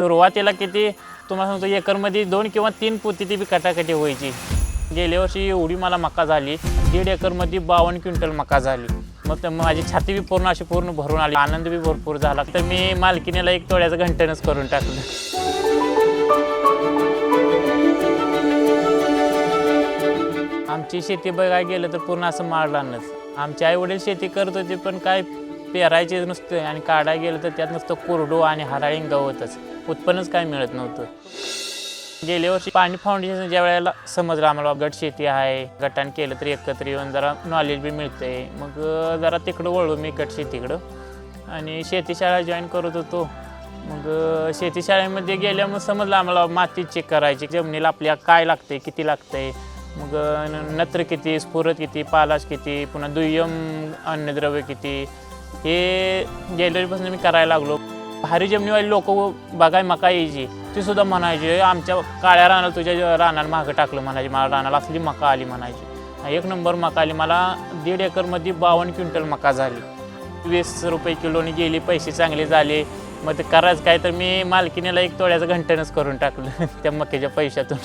सुरुवातीला किती तुम्हाला सांगतो एकरमध्ये दोन किंवा तीन पोती ती बी कटाकटी व्हायची. गेल्या वर्षी एवढी मला मका झाली दीड एकरमध्ये बावन्न क्विंटल मका झाली. मग तर माझी छाती बी पूर्ण अशी पूर्ण भरून आली आनंद बी भरपूर झाला. तर मी मालकीनेला एक तोड्याचं घंटनच करून टाकलं. आमची शेती बघायला गेलं तर पूर्ण असं माळरानच आमचे आई वडील शेती करत होते पण काय पेरायचे नुसते आणि काढायला गेलं तर त्यात नुसतं कोरडो आणि हराळीन गवतच उत्पन्नच काय मिळत नव्हतं. गेल्या वर्षी पाणी फाउंडेशन ज्या वेळेला समजलं आम्हाला गट शेती आहे गटान केलं तर एकत्र येऊन जरा नॉलेज बी मिळते मग जरा तिकडं वळू मी गट शेतीकडं. आणि शेती शाळा जॉईन करत होतो. मग शेतीशाळेमध्ये शेती शाळेमध्ये गेल्यामुळे समजलं आम्हाला माती चेक करायची. जमिनीला आपल्या काय लागते किती लागते मग नत्र किती स्फुरत किती पालाश किती पुन्हा दुय्यम अन्नद्रव्य किती. हे ज्वेलरीपासून मी करायला लागलो. भारी जमिनीवाली लोक हो, बघाय मका यायची. ती सुद्धा म्हणायची आमच्या काळ्या रानाला तुझ्या रानाला मागं टाकलं म्हणायची. मला रानाला असली मका आली म्हणायची. एक नंबर मका आली. मला दीड एकरमध्ये बावन्न क्विंटल मका झाली. वीस रुपये किलोनी गेली पैसे चांगले झाले. मग ते करायचं काय तर मी मालकीनेला एक तोड्याचं घंटनच करून टाकलं. त्या मक्याच्या पैशातून.